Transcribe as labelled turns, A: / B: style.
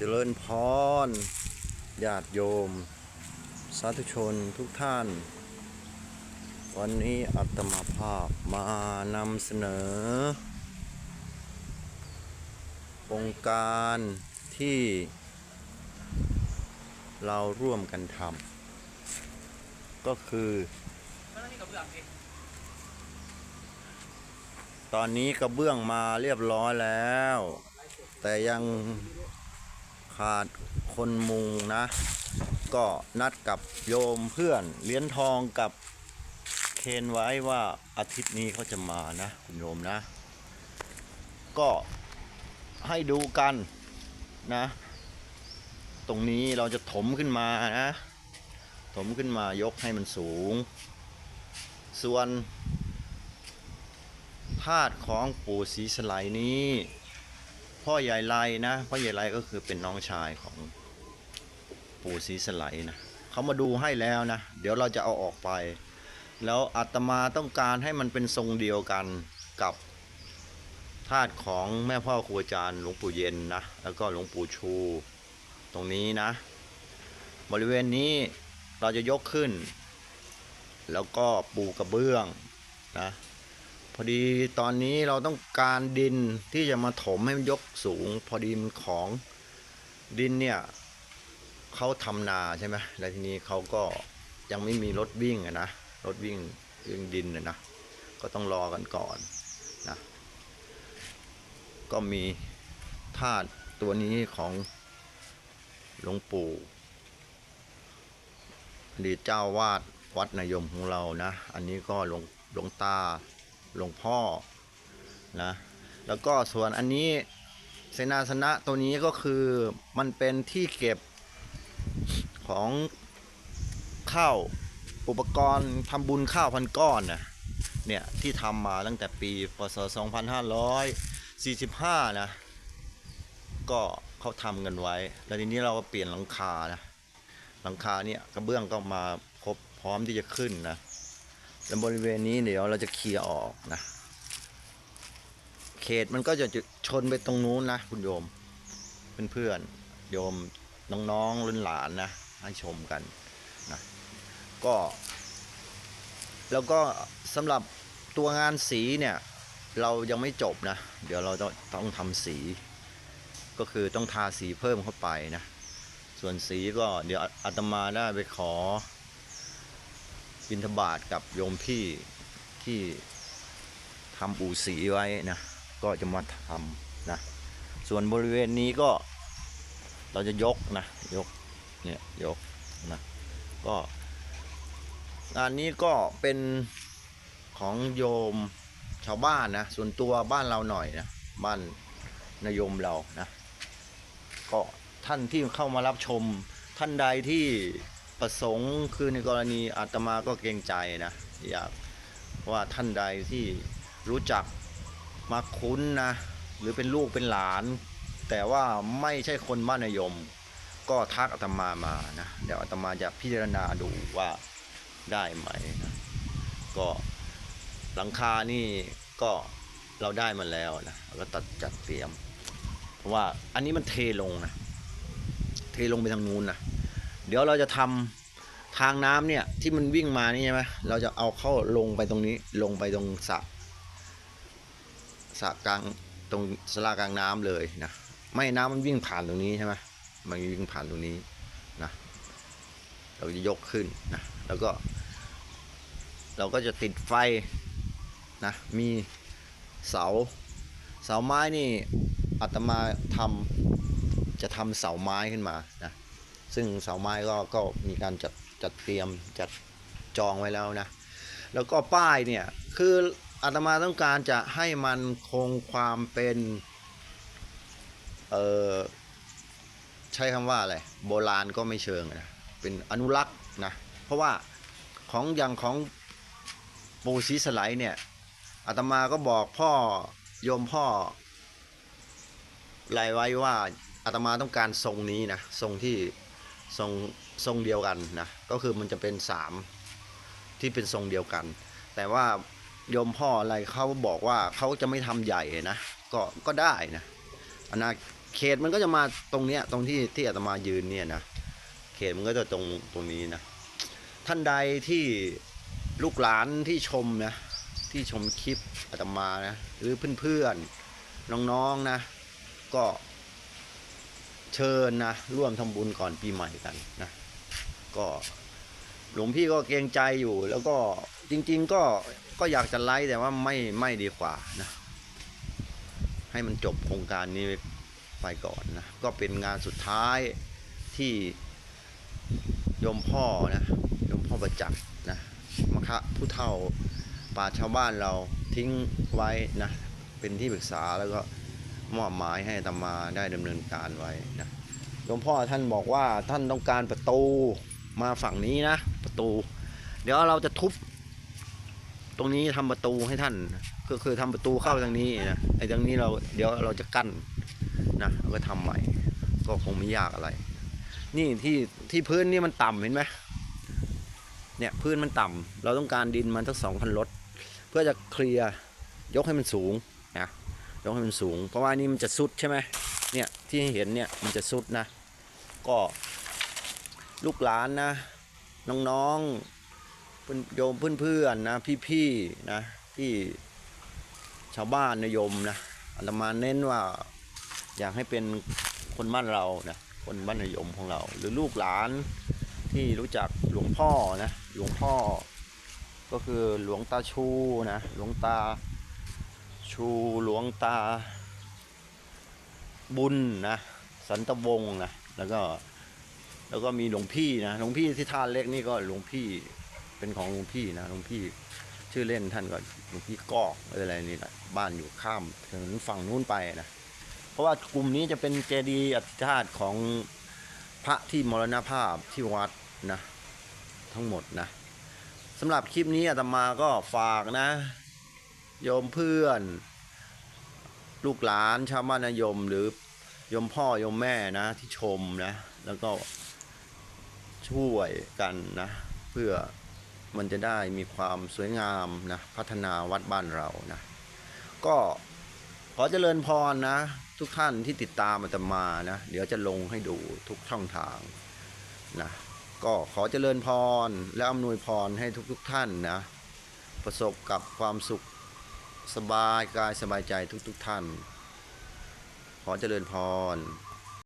A: เจริญพรญาติโยม สาธุชนทุกท่าน วันนี้อัตมาภาพมานำเสนอ องค์การที่เราร่วมกันทำก็คือ ตอนนี้กระเบื้องมาเรียบร้อยแล้ว แต่ยัง ขาดคนมุงนะ ก็นัดกับโยมเพื่อนเหรียญทองกับเคนไว้ว่าอาทิตย์นี้เขาจะมานะคุณโยมนะ ก็ให้ดูกันนะ ตรงนี้เราจะถมขึ้นมานะ ถมขึ้นมายกให้มันสูง ส่วนธาตุของปู่ศรีสไลด์นี้ พ่อใหญ่ไลนะ พ่อใหญ่ไลก็คือเป็นน้องชายของปู่ศรีสไลด์นะเขามาดูให้แล้วนะ เดี๋ยวเราจะเอาออกไป แล้วอาตมาต้องการให้มันเป็นทรงเดียวกันกับธาตุของแม่พ่อครูอาจารย์หลวงปู่เย็นนะ แล้วก็หลวงปู่ชู ตรงนี้นะ บริเวณนี้เราจะยกขึ้น แล้วก็ปูกระเบื้องนะ พอดีตอนนี้เราต้องการดินที่จะมาถมให้มันยกสูง พอดีมันของดินเนี่ยเขาทำนาใช่ไหมแล้วทีนี้เขาก็ยังไม่มีรถวิ่งอะนะรถวิ่งวิ่งดินอะนะก็ต้องรอกันก่อนนะก็มีธาตุตัวนี้ของหลวงปู่อดีตเจ้าวาดวัดนายมของเรานะ อันนี้ก็หลวงหลวงตา หลวงพ่อนะแล้วก็ส่วนอันนี้เสนาสนะตัวนี้ก็คือมันเป็นที่เก็บของข้าวอุปกรณ์ทำบุญข้าวพันก้อนนะเนี่ยที่ทำมาตั้งแต่ปีพศ 2545 นะ ก็เขาทำกันไว้ แล้วทีนี้เราก็เปลี่ยนหลังคานะ หลังคาเนี่ยกระเบื้องก็มาครบพร้อมที่จะขึ้นนะ แล้วบริเวณนี้เดี๋ยวเราจะเคลียร์ออกนะ เขตมันก็จะชนไปตรงนู้นนะคุณโยม เพื่อนๆโยมน้องๆรุ่นหลานนะให้ชมกันนะก็ แล้วก็สำหรับตัวงานสีเนี่ย เรายังไม่จบนะ เดี๋ยวเราต้องต้องทำสี ก็คือต้องทาสีเพิ่มเข้าไปนะ ส่วนสีก็เดี๋ยวอาตมาได้ไปขอ บิณฑบาตกับโยมพี่ที่ทำอู่สีไว้นะ ก็จะมาทำนะ ส่วนบริเวณนี้ก็เราจะยกนะ ยก เนี่ยยกนะก็งานนี้ก็เป็นของโยมชาวบ้านนะ ส่วนตัวบ้านเราหน่อยนะ บ้านนายมเรานะ ก็ท่านที่เข้ามารับชมท่านใดที่ ประสงค์คือในกรณีอาตมาก็เกรงใจนะอยากว่าท่านใดที่รู้จักมาคุ้นนะ หรือเป็นลูกเป็นหลาน แต่ว่าไม่ใช่คนบ้านนยม ก็ทักอาตมามานะเดี๋ยวอาตมาจะพิจารณาดูว่าได้ไหมนะก็หลังคานี่ก็เราได้มาแล้วนะก็ตัดจัดเตรียม เพราะว่าอันนี้มันเทลงนะ เทลงไปทางนู้นนะ เดี๋ยวเราจะทำทางน้ำเนี่ยที่มันวิ่งมานี่ใช่ไหมเราจะเอาเข้าลงไปตรงนี้ลงไปตรงสระสระกลางตรงสลากลางน้ำเลยนะไม่น้ำมันวิ่งผ่านตรงนี้ใช่ไหมมันวิ่งผ่านตรงนี้นะเราจะยกขึ้นนะแล้วก็ เราก็จะติดไฟนะมีเสาเสาไม้นี่อาตมาทำจะทำเสาไม้ขึ้นมานะ ซึ่งเสาไม้ก็ก็มีการจัดจัดเตรียมจัดจองไว้แล้วนะ แล้วก็ป้ายเนี่ย คืออาตมาต้องการจะให้มันคงความเป็น เออใช้คำว่าอะไร โบราณก็ไม่เชิงนะ เป็นอนุรักษ์นะ เพราะว่าของอย่างของปูศีสไลด์เนี่ยอาตมาก็บอกพ่อโยมพ่อไรไว้ว่าอาตมาต้องการทรงนี้นะ ทรงที่ ทรงทรงเดียวกันนะก็คือมันจะเป็นสามที่เป็นทรงเดียวกัน แต่ว่าโยมพ่ออะไรเขาบอกว่าเขาจะไม่ทำใหญ่นะก็ก็ได้นะอนาเขตมันก็จะมาตรงเนี้ยตรงที่ที่อาตมายืนเนี่ยนะเขตมันก็จะตรงตรงนี้นะท่านใดที่ลูกหลานที่ชมนะที่ชมคลิปอาตมานะหรือเพื่อนๆน้องๆนะก็ เชิญนะร่วมทำบุญก่อนปีใหม่กันนะก็หลวงพี่ก็เกรงใจอยู่ แล้วก็จริง ๆ ก็ก็อยากจะไลฟ์แต่ว่าไม่ไม่ดีกว่านะให้มันจบโครงการนี้ไปก่อนนะก็เป็นงานสุดท้ายที่ยมพ่อนะยมพ่อประจักษ์นะมคะผู้เฒ่าป่าชาวบ้านเราทิ้งไว้นะเป็นที่ปรึกษาแล้วก็ มอบหมายให้ตมาได้ดำเนินการไว้นะโยมพ่อท่านบอกว่าท่านต้องการประตูมาฝั่งนี้นะ ประตู เดี๋ยวเราจะทุบ ตรงนี้ทำประตูให้ท่าน ก็คือทำประตูเข้าทางนี้นะไอ้ทางนี้เราเดี๋ยวเราจะกั้นนะเราก็ทำใหม่ ก็คงไม่ยากอะไร นี่ที่ที่พื้นนี่มันต่ำเห็นไหมเนี่ยพื้นมันต่ำเราต้องการดินมันทั้งสองคันรถเพื่อจะเคลียร์ยกให้มันสูง ยกให้มันสูง เพราะว่านี่มันจะสุดใช่ไหมเนี่ยที่เห็นเนี่ยมันจะสุดนะ ก็ลูกหลานนะ น้องๆโยมเพื่อนๆนะ พี่ๆนะที่ชาวบ้านนิยมนะอาตมาเน้นว่าอยากให้เป็นคนบ้านเรานะคนบ้านนิยมของเรา หรือลูกหลานที่รู้จักหลวงพ่อนะหลวงพ่อ ก็คือหลวงตาชูนะหลวงตา ชูหลวงตา บุญนะสันตวงศ์นะแล้วก็แล้วก็มีหลวงพี่นะหลวงพี่ที่ท่าเล็กนี่ก็หลวงพี่เป็นของหลวงพี่นะหลวงพี่ชื่อเล่นท่านก็หลวงพี่กอกอะไรนี่แหละบ้านอยู่ข้ามถนนฝั่งนู้นไปนะเพราะว่ากลุ่มนี้จะเป็นเจดีย์อธิษฐานของพระที่มรณภาพที่วัดนะ ทั้งหมดนะสำหรับคลิปนี้อาตมาก็ฝากนะ โยมเพื่อน ลูกหลานชาวบ้านนยมหรือยมพ่อยมแม่นะที่ชมนะ แล้วก็ช่วยกันนะ เพื่อมันจะได้มีความสวยงามนะพัฒนาวัดบ้านเรานะ ก็ขอเจริญพรนะ ทุกท่านที่ติดตามอาตมานะ เดี๋ยวจะลงให้ดูทุกช่องทางนะก็ขอเจริญพรและอำนวยพรให้ทุกๆทท่านนะ ประสบกับความสุข สบายกายสบายใจทุกๆทท่าน ขอเจริญพร